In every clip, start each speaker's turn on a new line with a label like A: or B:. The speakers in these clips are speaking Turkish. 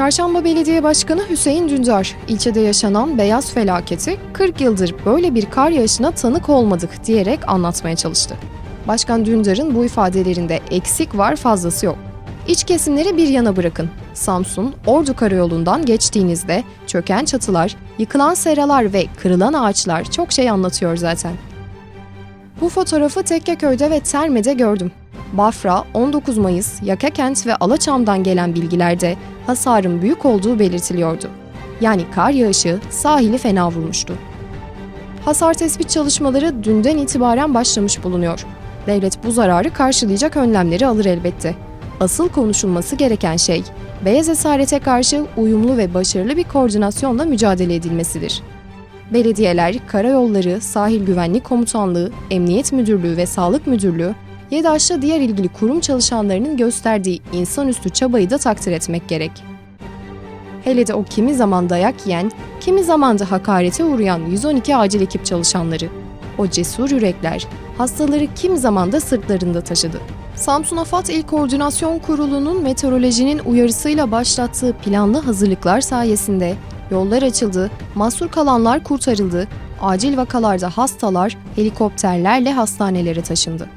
A: Çarşamba Belediye Başkanı Hüseyin Dündar, ilçede yaşanan beyaz felaketi 40 yıldır böyle bir kar yağışına tanık olmadık diyerek anlatmaya çalıştı. Başkan Dündar'ın bu ifadelerinde eksik var fazlası yok. İç kesimleri bir yana bırakın. Samsun, Ordu Karayolu'ndan geçtiğinizde çöken çatılar, yıkılan seralar ve kırılan ağaçlar çok şey anlatıyor zaten. Bu fotoğrafı Tekkeköy'de ve Terme'de gördüm. Bafra, 19 Mayıs, Yakakent ve Alaçam'dan gelen bilgilerde hasarın büyük olduğu belirtiliyordu. Yani kar yağışı sahili fena vurmuştu. Hasar tespit çalışmaları dünden itibaren başlamış bulunuyor. Devlet bu zararı karşılayacak önlemleri alır elbette. Asıl konuşulması gereken şey, beyaz esarete karşı uyumlu ve başarılı bir koordinasyonla mücadele edilmesidir. Belediyeler, karayolları, sahil güvenlik komutanlığı, emniyet müdürlüğü ve sağlık müdürlüğü, YEDAŞ'la diğer ilgili kurum çalışanlarının gösterdiği insanüstü çabayı da takdir etmek gerek. Hele de o kimi zaman dayak yiyen, kimi zaman da hakarete uğrayan 112 acil ekip çalışanları. O cesur yürekler, hastaları kimi zaman da sırtlarında taşıdı. Samsun Afat İl Koordinasyon Kurulu'nun meteorolojinin uyarısıyla başlattığı planlı hazırlıklar sayesinde yollar açıldı, mahsur kalanlar kurtarıldı, acil vakalarda hastalar helikopterlerle hastanelere taşındı.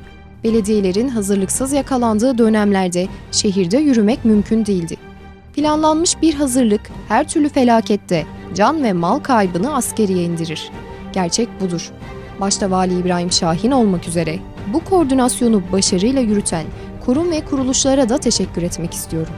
A: Belediyelerin hazırlıksız yakalandığı dönemlerde şehirde yürümek mümkün değildi. Planlanmış bir hazırlık her türlü felakette can ve mal kaybını askeriye indirir. Gerçek budur. Başta Vali İbrahim Şahin olmak üzere bu koordinasyonu başarıyla yürüten kurum ve kuruluşlara da teşekkür etmek istiyorum.